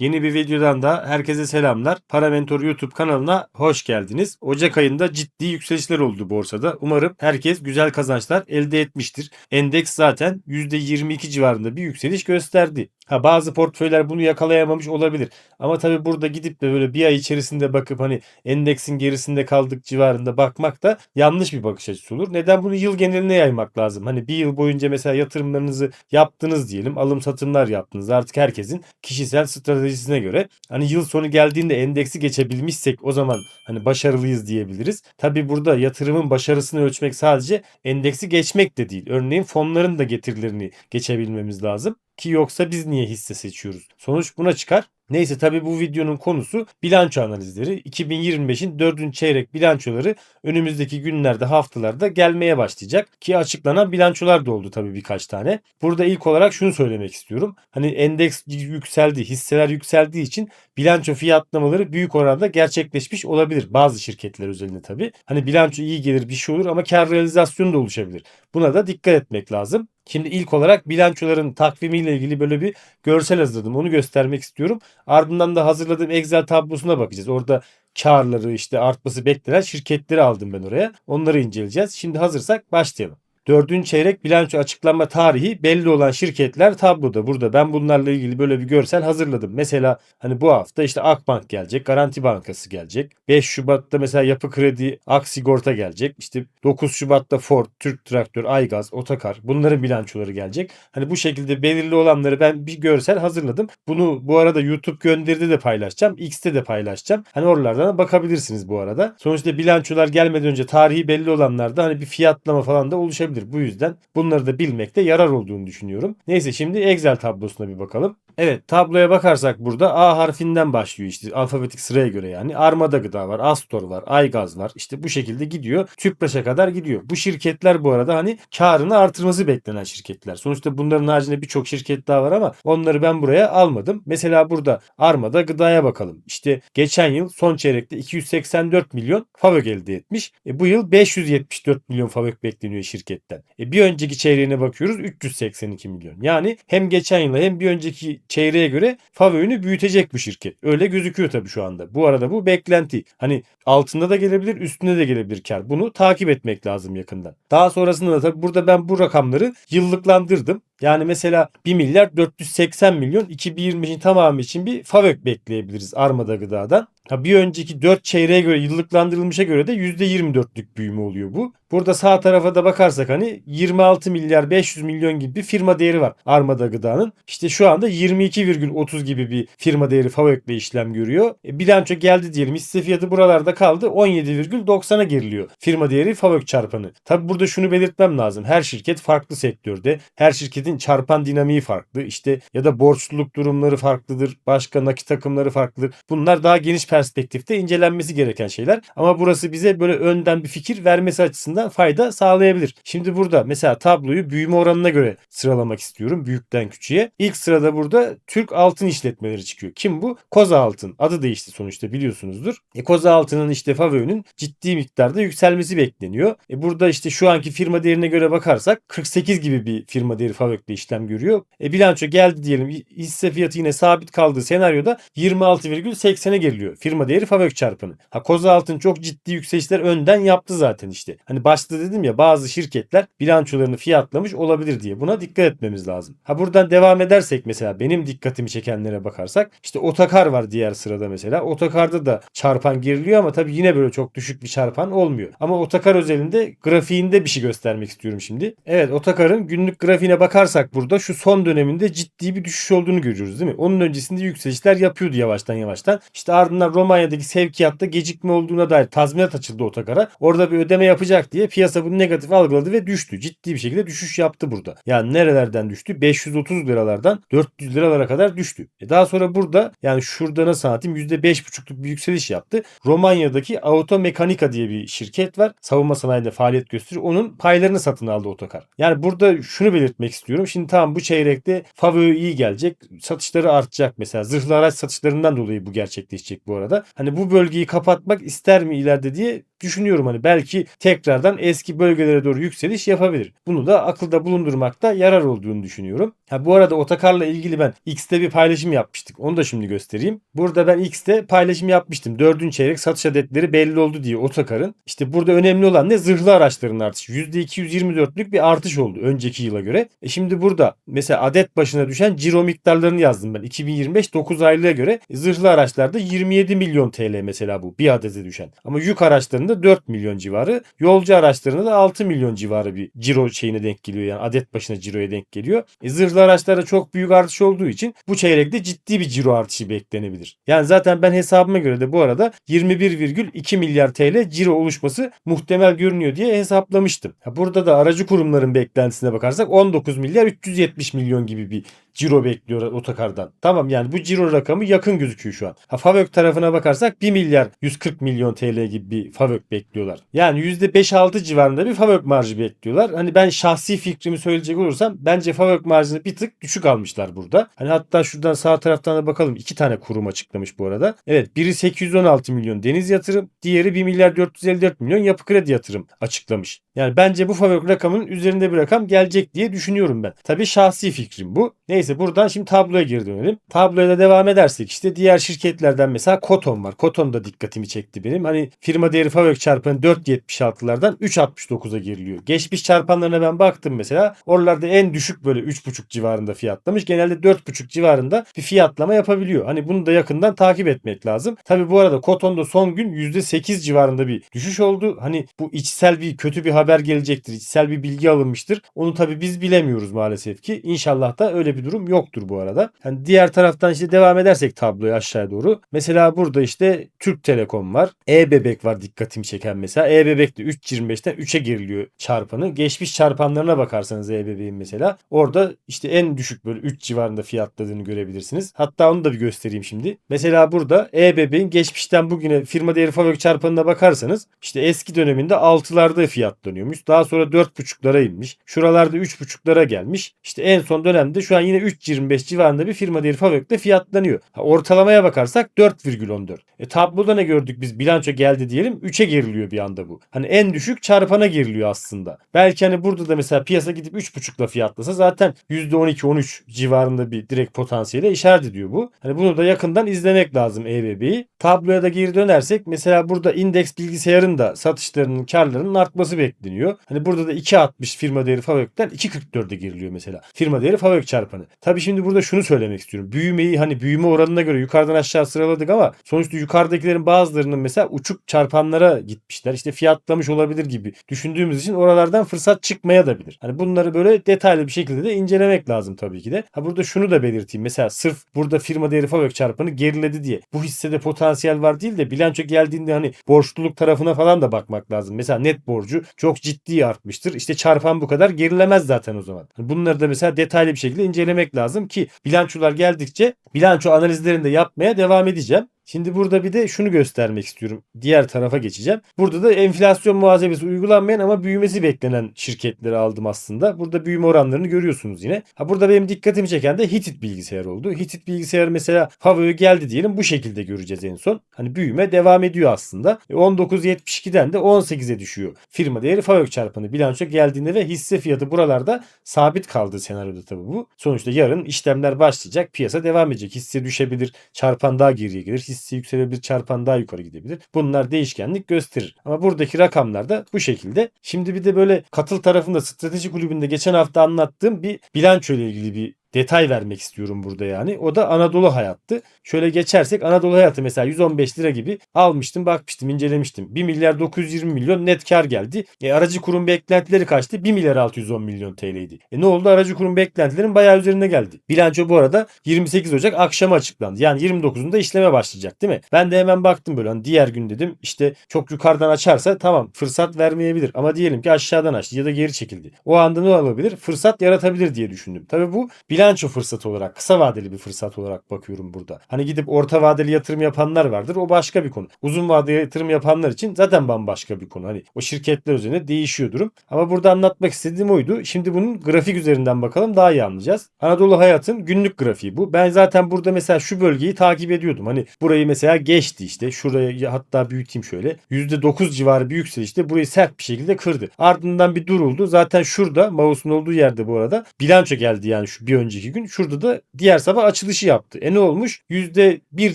Yeni bir videodan da herkese selamlar. Paramentor YouTube kanalına hoş geldiniz. Ocak ayında ciddi yükselişler oldu borsada. Umarım herkes güzel kazançlar elde etmiştir. Endeks zaten %22 civarında bir yükseliş gösterdi. Ha bazı portföyler bunu yakalayamamış olabilir. Ama tabii burada gidip de böyle bir ay içerisinde bakıp hani endeksin gerisinde kaldık civarında bakmak da yanlış bir bakış açısı olur. Neden bunu yıl geneline yaymak lazım? Hani bir yıl boyunca mesela yatırımlarınızı yaptınız diyelim. Alım satımlar yaptınız. Artık herkesin kişisel stratejisine göre. Hani yıl sonu geldiğinde endeksi geçebilmişsek o zaman hani başarılıyız diyebiliriz. Tabii burada yatırımın başarısını ölçmek sadece endeksi geçmek de değil. Örneğin fonların da getirilerini geçebilmemiz lazım. Ki yoksa biz niye hisse seçiyoruz? Sonuç buna çıkar. Neyse tabii bu videonun konusu bilanço analizleri. 2025'in 4. çeyrek bilançoları önümüzdeki günlerde haftalarda gelmeye başlayacak. Ki açıklanan bilançolar da oldu tabii birkaç tane. Burada ilk olarak şunu söylemek istiyorum. Hani endeks yükseldi, hisseler yükseldiği için bilanço fiyatlamaları büyük oranda gerçekleşmiş olabilir. Bazı şirketler özelinde tabii. Hani bilanço iyi gelir bir şey olur ama kar realizasyonu da oluşabilir. Buna da dikkat etmek lazım. Şimdi ilk olarak bilançoların takvimiyle ilgili böyle bir görsel hazırladım. Onu göstermek istiyorum. Ardından da hazırladığım Excel tablosuna bakacağız. Orada karları işte artması beklenen şirketleri aldım ben oraya. Onları inceleyeceğiz. Şimdi hazırsak başlayalım. Dördüncü çeyrek bilanço açıklanma tarihi belli olan şirketler tabloda. Burada ben bunlarla ilgili böyle bir görsel hazırladım. Mesela hani bu hafta işte Akbank gelecek, Garanti Bankası gelecek. 5 Şubat'ta mesela Yapı Kredi, Ak Sigorta gelecek. İşte 9 Şubat'ta Ford, Türk Traktör, Aygaz, Otakar bunların bilançoları gelecek. Hani bu şekilde belirli olanları ben bir görsel hazırladım. Bunu bu arada YouTube gönderide de paylaşacağım. X'te de paylaşacağım. Hani oralardan bakabilirsiniz bu arada. Sonuçta bilançolar gelmeden önce tarihi belli olanlarda hani bir fiyatlama falan da oluşabilir. Bu yüzden bunları da bilmekte yarar olduğunu düşünüyorum. Neyse şimdi Excel tablosuna bir bakalım. Evet tabloya bakarsak burada A harfinden başlıyor işte alfabetik sıraya göre yani. Armada Gıda var, Astor var, Aygaz var. İşte bu şekilde gidiyor. Tüpraş'a kadar gidiyor. Bu şirketler bu arada hani karını artırması beklenen şirketler. Sonuçta bunların haricinde birçok şirket daha var ama onları ben buraya almadım. Mesela burada Armada Gıda'ya bakalım. İşte geçen yıl son çeyrekte 284 milyon FAVÖK elde etmiş. E, bu yıl 574 milyon FAVÖK bekleniyor şirketten. E, bir önceki çeyreğine bakıyoruz 382 milyon. Yani hem geçen yıla hem bir önceki çeyreğe göre FAVÖK'ünü büyütecek bu şirket. Öyle gözüküyor tabii şu anda. Bu arada bu beklenti. Hani altında da gelebilir üstüne de gelebilir kar. Bunu takip etmek lazım yakından. Daha sonrasında da tabii burada ben bu rakamları yıllıklandırdım. Yani mesela 1 milyar 480 milyon 2020'in tamamı için bir FAVÖK bekleyebiliriz Armada Gıda'dan. Ha bir önceki 4 çeyreğe göre yıllıklandırılmışa göre de %24'lük büyüme oluyor bu. Burada sağ tarafa da bakarsak hani 26 milyar 500 milyon gibi bir firma değeri var Armada Gıda'nın. İşte şu anda 22,30 gibi bir firma değeri FAVÖK'le işlem görüyor. E, bilanço geldi diyelim hisse fiyatı buralarda kaldı 17,90'a geriliyor. Firma değeri FAVÖK çarpanı. Tabi burada şunu belirtmem lazım. Her şirket farklı sektörde. Her şirketin çarpan dinamiği farklı. İşte ya da borçluluk durumları farklıdır. Başka nakit takımları farklıdır. Bunlar daha geniş perspektifte incelenmesi gereken şeyler. Ama burası bize böyle önden bir fikir vermesi açısından fayda sağlayabilir. Şimdi burada mesela tabloyu büyüme oranına göre sıralamak istiyorum. Büyükten küçüğe. İlk sırada burada Türk Altın işletmeleri çıkıyor. Kim bu? Koza Altın. Adı değişti sonuçta biliyorsunuzdur. E, Koza Altın'ın işte FAVÖ'nün ciddi miktarda yükselmesi bekleniyor. E, burada işte şu anki firma değerine göre bakarsak 48 gibi bir firma değeri FAVÖK'le işlem görüyor. E, bilanço geldi diyelim hisse fiyatı yine sabit kaldığı senaryoda 26,80'e geriliyor. Firma değeri FAVÖK çarpanı. Ha Koza Altın çok ciddi yükselişler önden yaptı zaten işte. Hani başta dedim ya bazı şirketler bilançolarını fiyatlamış olabilir diye. Buna dikkat etmemiz lazım. Ha buradan devam edersek mesela benim dikkatimi çekenlere bakarsak işte Otakar var diğer sırada mesela. Otakar'da da çarpan giriliyor ama tabii yine böyle çok düşük bir çarpan olmuyor. Ama Otakar özelinde grafiğinde bir şey göstermek istiyorum şimdi. Evet Otakar'ın günlük grafiğine bakarsak burada şu son döneminde ciddi bir düşüş olduğunu görüyoruz değil mi? Onun öncesinde yükselişler yapıyordu yavaştan yavaştan. İşte ardından Romanya'daki sevkiyatta gecikme olduğuna dair tazminat açıldı Otakar'a. Orada bir ödeme yapacak diye piyasa bunu negatif algıladı ve düştü. Ciddi bir şekilde düşüş yaptı burada. Yani nerelerden düştü? 530 liralardan 400 liralara kadar düştü. E daha sonra burada yani şurada nasıl anlatayım %5,5'luk bir yükseliş yaptı. Romanya'daki Auto Mekanika diye bir şirket var. Savunma sanayinde faaliyet gösteriyor. Onun paylarını satın aldı Otokar. Yani burada şunu belirtmek istiyorum. Şimdi tamam bu çeyrekte FAVÖ iyi gelecek. Satışları artacak mesela. Zırhlı araç satışlarından dolayı bu gerçekleşecek bu arada. Hani bu bölgeyi kapatmak ister mi ileride diye düşünüyorum hani belki tekrardan eski bölgelere doğru yükseliş yapabilir. Bunu da akılda bulundurmakta yarar olduğunu düşünüyorum. Ha bu arada otokarla ilgili ben X'te bir paylaşım yapmıştık. Onu da şimdi göstereyim. Burada ben X'te paylaşım yapmıştım. Dördüncü çeyrek satış adetleri belli oldu diye otokarın. İşte burada önemli olan ne? Zırhlı araçların artışı. %224'lük bir artış oldu önceki yıla göre. E şimdi burada mesela adet başına düşen ciro miktarlarını yazdım ben. 2025 9 aylığa göre zırhlı araçlarda 27 milyon TL mesela bu bir adete düşen. Ama yük araçlarında 4 milyon civarı. Yolcu araçlarında da 6 milyon civarı bir ciro şeyine denk geliyor. Yani adet başına ciroya denk geliyor. E zırhlı araçlarda çok büyük artış olduğu için bu çeyrekte ciddi bir ciro artışı beklenebilir. Yani zaten ben hesabıma göre de bu arada 21,2 milyar TL ciro oluşması muhtemel görünüyor diye hesaplamıştım. Burada da aracı kurumların beklentisine bakarsak 19 milyar 370 milyon gibi bir ciro bekliyor otokardan. Tamam yani bu ciro rakamı yakın gözüküyor şu an. Ha Favök tarafına bakarsak 1 milyar 140 milyon TL gibi bir Favök bekliyorlar. Yani %5-6 civarında bir Favök marjı bekliyorlar. Hani ben şahsi fikrimi söyleyecek olursam bence Favök marjını bir tık düşük almışlar burada. Hani hatta şuradan sağ taraftan da bakalım. iki tane kurum açıklamış bu arada. Evet biri 816 milyon deniz yatırım. Diğeri 1 milyar 454 milyon yapı kredi yatırım açıklamış. Yani bence bu Favök rakamının üzerinde bir rakam gelecek diye düşünüyorum ben. Tabii şahsi fikrim bu. Neyse buradan şimdi tabloya geri dönelim. Tabloya da devam edersek işte diğer şirketlerden mesela Koton var. Koton da dikkatimi çekti benim. Hani firma değeri Favök çarpanı 4.76'lardan 3.69'a geriliyor. Geçmiş çarpanlarına ben baktım mesela. Oralarda en düşük böyle 3.5 civarında fiyatlamış. Genelde 4.5 civarında bir fiyatlama yapabiliyor. Hani bunu da yakından takip etmek lazım. Tabi bu arada Koton'da son gün %8 civarında bir düşüş oldu. Hani bu içsel bir kötü bir haber gelecektir. İçsel bir bilgi alınmıştır. Onu tabi biz bilemiyoruz maalesef ki. İnşallah da öyle bir durum yoktur bu arada. Yani diğer taraftan işte devam edersek tabloya aşağıya doğru. Mesela burada işte Türk Telekom var. E-Bebek var dikkatimi çeken mesela. E-Bebek de 3.25'ten 3'e geriliyor çarpanı. Geçmiş çarpanlarına bakarsanız E-Bebek'in mesela. Orada işte en düşük böyle 3 civarında fiyatladığını görebilirsiniz. Hatta onu da bir göstereyim şimdi. Mesela burada E-Bebek'in geçmişten bugüne firma değeri fabrik çarpanına bakarsanız işte eski döneminde 6'larda fiyatlanıyormuş. Daha sonra 4.5'lara inmiş. Şuralarda 3.5'lara gelmiş. İşte en son dönemde şu an yine 3.25 civarında bir firma değeri fabrikte fiyatlanıyor. Ha, ortalamaya bakarsak 4,14. E tabloda ne gördük biz bilanço geldi diyelim 3'e geriliyor bir anda bu. Hani en düşük çarpana geriliyor aslında. Belki hani burada da mesela piyasa gidip 3.5'la fiyatlasa zaten %12-13 civarında bir direkt potansiyele işaret ediyor bu. Hani bunu da yakından izlemek lazım EBB'yi. Tabloya da geri dönersek mesela burada indeks bilgisayarın da satışlarının karlarının artması bekleniyor. Hani burada da 2.60 firma değeri fabrikten 2.44'e giriliyor mesela. Firma değeri fabrik çarpanı. Tabii şimdi burada şunu söylemek istiyorum. Büyümeyi hani büyüme oranına göre yukarıdan aşağı sıraladık ama sonuçta yukarıdakilerin bazılarının mesela uçuk çarpanlara gitmişler. İşte fiyatlamış olabilir gibi düşündüğümüz için oralardan fırsat çıkmaya da bilir. Hani bunları böyle detaylı bir şekilde de incelemek lazım tabii ki de. Ha burada şunu da belirteyim. Mesela sırf burada firma değeri fabrik çarpanı geriledi diye bu hissede potansiyel var değil de bilanço geldiğinde hani borçluluk tarafına falan da bakmak lazım. Mesela net borcu çok ciddi artmıştır. İşte çarpan bu kadar gerilemez zaten o zaman. Bunları da mesela detaylı bir şekilde incelemek lazım ki bilançolar geldikçe bilanço analizlerini de yapmaya devam edeceğim. Şimdi burada bir de şunu göstermek istiyorum. Diğer tarafa geçeceğim. Burada da enflasyon muhasebesi uygulanmayan ama büyümesi beklenen şirketleri aldım aslında. Burada büyüme oranlarını görüyorsunuz yine. Ha burada benim dikkatimi çeken de Hitit bilgisayar oldu. Hitit bilgisayar mesela Havo'ya geldi diyelim bu şekilde göreceğiz en son. Hani büyüme devam ediyor aslında. E 19.72'den de 18'e düşüyor. Firma değeri Favök çarpanı bilanço geldiğinde ve hisse fiyatı buralarda sabit kaldığı senaryoda tabii bu. Sonuçta yarın işlemler başlayacak. Piyasa devam edecek. Hisse düşebilir. Çarpan daha geriye gelir. Hisse yükselebilir. Çarpan daha yukarı gidebilir. Bunlar değişkenlik gösterir. Ama buradaki rakamlar da bu şekilde. Şimdi bir de böyle katıl tarafında strateji kulübünde geçen hafta anlattığım bir bilanço ile ilgili bir detay vermek istiyorum burada yani. O da Anadolu Hayat'tı. Şöyle geçersek Anadolu Hayat'ı mesela 115 lira gibi almıştım, bakmıştım, incelemiştim. 1 milyar 920 milyon net kar geldi. E, aracı kurum beklentileri kaçtı? 1 milyar 610 milyon TL'ydi. E ne oldu? Aracı kurum beklentilerin bayağı üzerinde geldi. Bilanço bu arada 28 Ocak akşamı açıklandı. Yani 29'unda işleme başlayacak değil mi? Ben de hemen baktım böyle hani diğer gün dedim işte çok yukarıdan açarsa tamam fırsat vermeyebilir. Ama diyelim ki aşağıdan açtı ya da geri çekildi. O anda ne olabilir? Fırsat yaratabilir diye düşündüm. Tabii bu bilanço bilanço fırsatı olarak, kısa vadeli bir fırsat olarak bakıyorum burada. Hani gidip orta vadeli yatırım yapanlar vardır. O başka bir konu. Uzun vadeli yatırım yapanlar için zaten bambaşka bir konu. Hani o şirketler üzerine değişiyor durum. Ama burada anlatmak istediğim oydu. Şimdi bunun grafik üzerinden bakalım daha iyi anlayacağız. Anadolu Hayat'ın günlük grafiği bu. Ben zaten burada mesela şu bölgeyi takip ediyordum. Hani burayı mesela geçti işte. Şurayı hatta büyüteyim şöyle. %9 civarı bir yükselişte burayı sert bir şekilde kırdı. Ardından bir duruldu. Zaten şurada mouse'un olduğu yerde bu arada bilanço geldi yani şu bir önceki gün. Şurada da diğer sabah açılışı yaptı. E ne olmuş? %1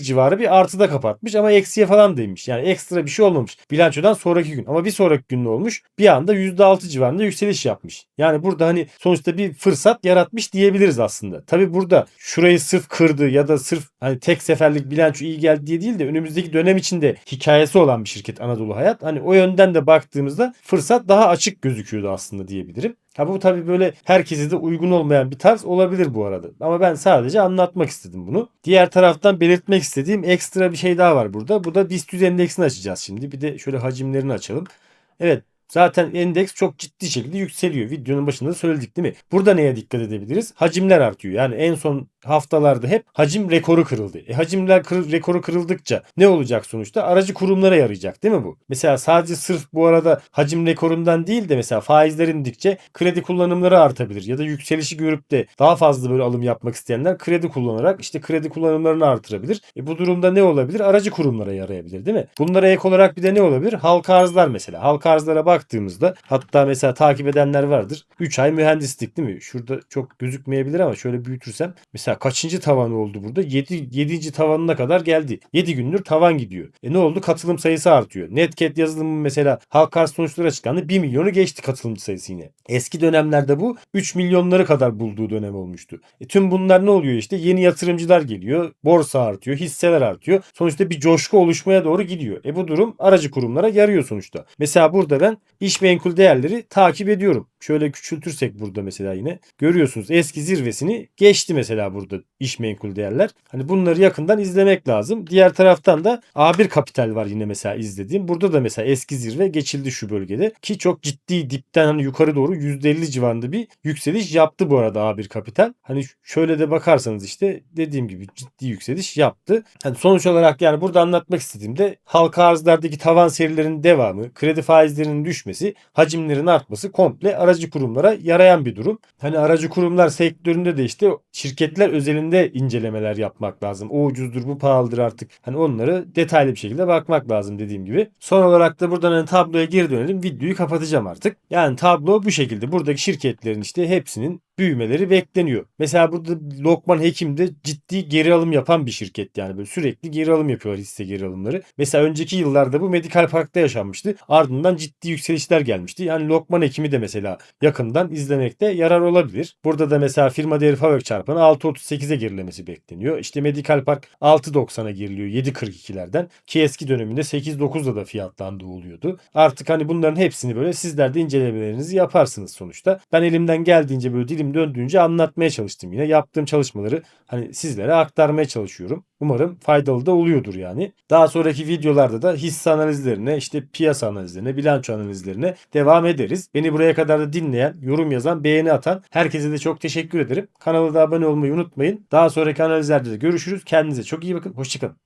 civarı bir artıda kapatmış ama eksiye falan değmiş. Yani ekstra bir şey olmamış. Bilançodan sonraki gün. Ama bir sonraki gün ne olmuş? Bir anda %6 civarında yükseliş yapmış. Yani burada hani sonuçta bir fırsat yaratmış diyebiliriz aslında. Tabi burada şurayı sırf kırdı ya da sırf hani tek seferlik bilanço iyi geldi diye değil de önümüzdeki dönem içinde hikayesi olan bir şirket Anadolu Hayat. Hani o yönden de baktığımızda fırsat daha açık gözüküyordu aslında diyebilirim. Ha bu tabii böyle herkese de uygun olmayan bir tarz olabilir bu arada. Ama ben sadece anlatmak istedim bunu. Diğer taraftan belirtmek istediğim ekstra bir şey daha var burada. Bu da BIST 100 endeksini açacağız şimdi. Bir de şöyle hacimlerini açalım. Evet Zaten endeks çok ciddi şekilde yükseliyor. Videonun başında da söyledik değil mi? Burada neye dikkat edebiliriz? Hacimler artıyor. Yani en son haftalarda hep hacim rekoru kırıldı. E hacimler kır, rekoru kırıldıkça ne olacak sonuçta? Aracı kurumlara yarayacak değil mi bu? Mesela sadece sırf bu arada hacim rekorundan değil de mesela faizler indikçe kredi kullanımları artabilir. Ya da yükselişi görüp de daha fazla böyle alım yapmak isteyenler kredi kullanarak işte kredi kullanımlarını artırabilir. E bu durumda ne olabilir? Aracı kurumlara yarayabilir değil mi? Bunlara ek olarak bir de ne olabilir? Halka arzlar mesela. Halka arzlara baktığımızda hatta mesela takip edenler vardır. 3 ay mühendislik değil mi? Şurada çok gözükmeyebilir ama şöyle büyütürsem mesela kaçıncı tavan oldu burada? 7. 7. tavanına kadar geldi. 7 gündür tavan gidiyor. E ne oldu? Katılım sayısı artıyor. Netcat yazılımı mesela halka arz sonuçları açıklandı. 1 milyonu geçti katılımcı sayısı yine. Eski dönemlerde bu 3 milyonları kadar bulduğu dönem olmuştu. E tüm bunlar ne oluyor işte? Yeni yatırımcılar geliyor. Borsa artıyor. Hisseler artıyor. Sonuçta bir coşku oluşmaya doğru gidiyor. E bu durum aracı kurumlara yarıyor sonuçta. Mesela burada ben iş menkul değerleri takip ediyorum. Şöyle küçültürsek burada mesela yine görüyorsunuz eski zirvesini geçti mesela burada iş menkul değerler. Hani bunları yakından izlemek lazım. Diğer taraftan da A1 kapital var yine mesela izlediğim. Burada da mesela eski zirve geçildi şu bölgede ki çok ciddi dipten hani yukarı doğru %50 civarında bir yükseliş yaptı bu arada A1 kapital. Hani şöyle de bakarsanız işte dediğim gibi ciddi yükseliş yaptı. Hani sonuç olarak yani burada anlatmak istediğimde halka arzlardaki tavan serilerinin devamı, kredi faizlerinin düşmesi, hacimlerin artması komple aracı kurumlara yarayan bir durum. Hani aracı kurumlar sektöründe de işte şirketler özelinde incelemeler yapmak lazım. O ucuzdur bu pahalıdır artık. Hani onları detaylı bir şekilde bakmak lazım dediğim gibi. Son olarak da buradan hani tabloya geri dönelim. Videoyu kapatacağım artık. Yani tablo bu şekilde. Buradaki şirketlerin işte hepsinin büyümeleri bekleniyor. Mesela burada Lokman Hekim de ciddi geri alım yapan bir şirket yani böyle sürekli geri alım yapıyorlar hisse geri alımları. Mesela önceki yıllarda bu Medikal Park'ta yaşanmıştı. Ardından ciddi yükselişler gelmişti. Yani Lokman Hekim'i de mesela yakından izlemekte yarar olabilir. Burada da mesela firma değeri fabrik çarpanı 6.38'e gerilemesi bekleniyor. İşte Medikal Park 6.90'a geriliyor 7.42'lerden ki eski döneminde 8.9'da da fiyatlandığı oluyordu. Artık hani bunların hepsini böyle sizler de incelemelerinizi yaparsınız sonuçta. Ben elimden geldiğince böyle dilim döndüğünce anlatmaya çalıştım yine. Yaptığım çalışmaları hani sizlere aktarmaya çalışıyorum. Umarım faydalı da oluyordur yani. Daha sonraki videolarda da hisse analizlerine, işte piyasa analizlerine, bilanço analizlerine devam ederiz. Beni buraya kadar da dinleyen, yorum yazan, beğeni atan herkese de çok teşekkür ederim. Kanala da abone olmayı unutmayın. Daha sonraki analizlerde de görüşürüz. Kendinize çok iyi bakın. Hoşçakalın.